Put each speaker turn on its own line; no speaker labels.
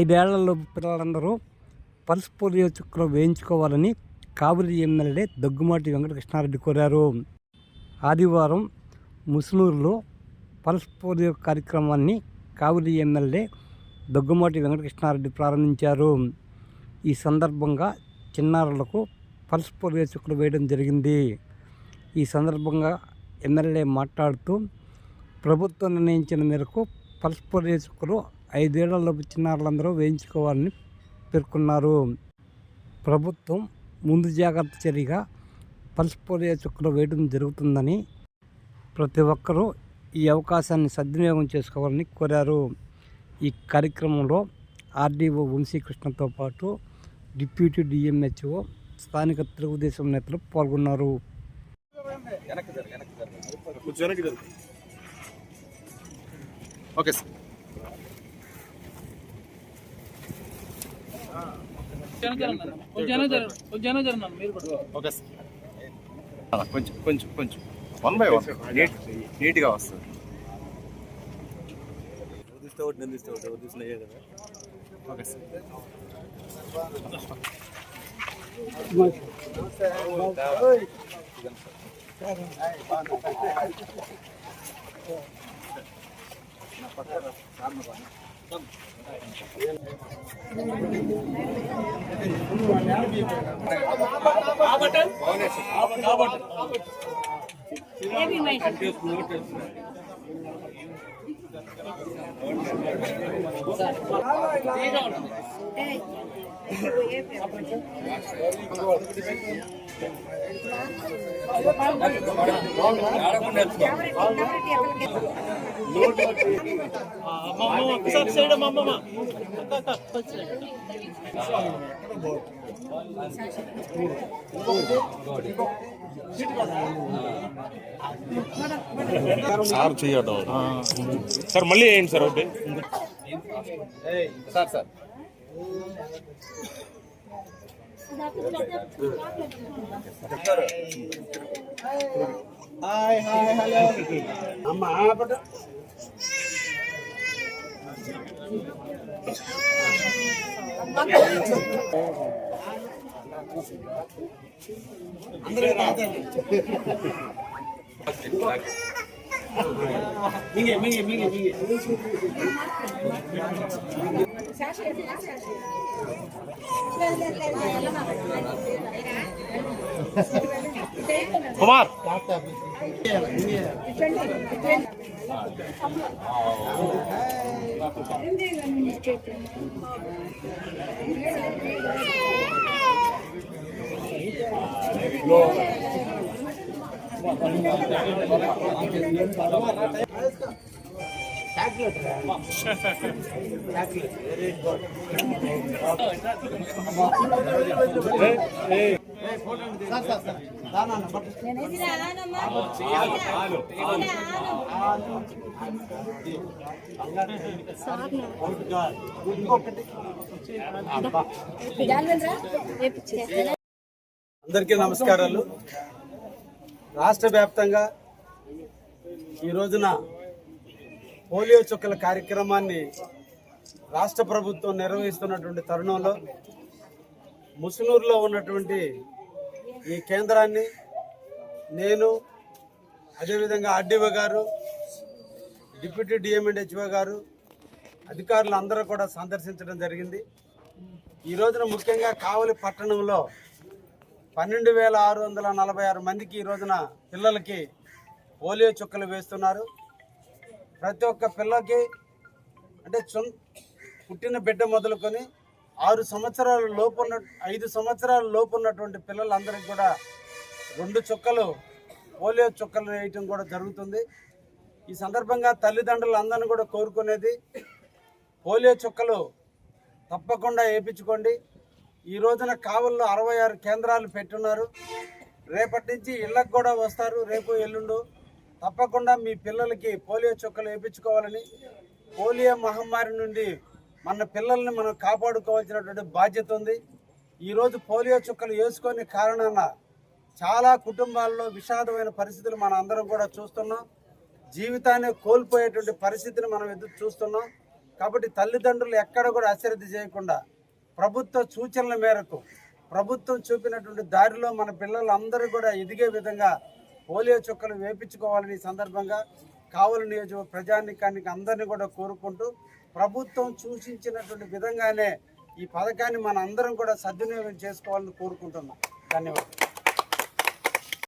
ఐదేళ్ళలో పిల్లలందరూ pulse polio చుక్కలు వేయించుకోవాలని కావలి ఎమ్మెల్యే దగ్గుమాటి వెంకటకృష్ణారెడ్డి కోరారు. ఆదివారం ముసునూరులో పల్స్ పోలియో కార్యక్రమాన్ని కావలి ఎమ్మెల్యే దగ్గుమాటి వెంకటకృష్ణారెడ్డి ప్రారంభించారు. ఈ సందర్భంగా చిన్నారులకు పల్స్ పోలియో చుక్కలు వేయడం జరిగింది. ఈ సందర్భంగా ఎమ్మెల్యే మాట్లాడుతూ ప్రభుత్వం నిర్ణయించిన మేరకు పల్స్ పోలియో చుక్కలు ఐదేళ్ళలోపు చిన్నారులందరూ వేయించుకోవాలని పేర్కొన్నారు. ప్రభుత్వం ముందు జాగ్రత్త చర్యగా పల్స్ పోలియో చుక్కలు వేయడం జరుగుతుందని ప్రతి ఒక్కరూ ఈ అవకాశాన్ని సద్వినియోగం చేసుకోవాలని కోరారు. ఈ కార్యక్రమంలో ఆర్డీఓ వంశీకృష్ణతో పాటు డిప్యూటీ డిఎంహెచ్ఓ స్థానిక తెలుగుదేశం నేతలు పాల్గొన్నారు.
ఓకే సార్ ఓకే సార్ ఆ, కొంచెం కొంచెం కొంచెం. వన్ బై వన్ నీట్ నీట్గా వస్తుంది.
వదిలిస్తే ఒకటి నిందిస్తే ఒకటి వదిలిసిన అయ్యే కదా
ఓకే సార్
సార్ చేయడం సార్ మళ్ళీ వేయండి సార్ ఒకటి?
Sir sir.
Hi hi hello అమ్మ ఆపట అందరూ రాదు మింగే మింగే మింగే మింగే
కుమార్
అందరికీ నమస్కారాలు. రాష్ట్ర వ్యాప్తంగా ఈ రోజున పోలియో చుక్కల కార్యక్రమాన్ని రాష్ట్ర ప్రభుత్వం నిర్వహిస్తున్నటువంటి తరుణంలో ముసునూరులో ఉన్నటువంటి ఈ కేంద్రాన్ని నేను అదేవిధంగా ఆర్డీఓ గారు డిప్యూటీ డిఎంఎండ్హెచ్ఓ గారు అధికారులు అందరూ కూడా సందర్శించడం జరిగింది. ఈ రోజున ముఖ్యంగా కావలి పట్టణంలో పన్నెండు వేల ఆరు వందల నలభై ఆరు మందికి ఈ రోజున పిల్లలకి పోలియో చుక్కలు వేస్తున్నారు. ప్రతి ఒక్క పిల్లకి అంటే చున్ పుట్టిన బిడ్డ మొదలుకొని ఆరు సంవత్సరాల లోపు ఉన్న ఐదు సంవత్సరాల లోపు ఉన్నటువంటి పిల్లలందరికీ కూడా రెండు చుక్కలు పోలియో చుక్కలు వేయటం కూడా జరుగుతుంది. ఈ సందర్భంగా తల్లిదండ్రులు అందరిని కూడా కోరుకునేది పోలియో చుక్కలు తప్పకుండా వేయించుకోండి. ఈ రోజున కావల్లో అరవై ఆరు కేంద్రాలు పెట్టున్నారు రేపటి నుంచి ఇళ్ళకు కూడా వస్తారు. రేపు ఎల్లుండు తప్పకుండా మీ పిల్లలకి పోలియో చుక్కలు వేయించుకోవాలని పోలియో మహమ్మారి నుండి మన పిల్లల్ని మనం కాపాడుకోవాల్సినటువంటి బాధ్యత ఉంది. ఈరోజు పోలియో చుక్కలు వేసుకొని కారణాన చాలా కుటుంబాల్లో విషాదమైన పరిస్థితులు మనం అందరం కూడా చూస్తున్నాం. జీవితాన్ని కోల్పోయేటువంటి పరిస్థితిని మనం ఎదురు చూస్తున్నాం. కాబట్టి తల్లిదండ్రులు ఎక్కడ కూడా అశ్రద్ధ చేయకుండా ప్రభుత్వ సూచనల మేరకు ప్రభుత్వం చూపినటువంటి దారిలో మన పిల్లలందరూ కూడా ఎదిగే విధంగా పోలియో చుక్కలు వేపించుకోవాలని సందర్భంగా కావలి నియోజక ప్రజానికానికి అందరినీ కూడా కోరుకుంటూ ప్రభుత్వం సూచించినటువంటి విధంగానే ఈ పథకాన్ని మన అందరం కూడా సద్వినియోగం చేసుకోవాలని కోరుకుంటున్నాం. ధన్యవాదాలు.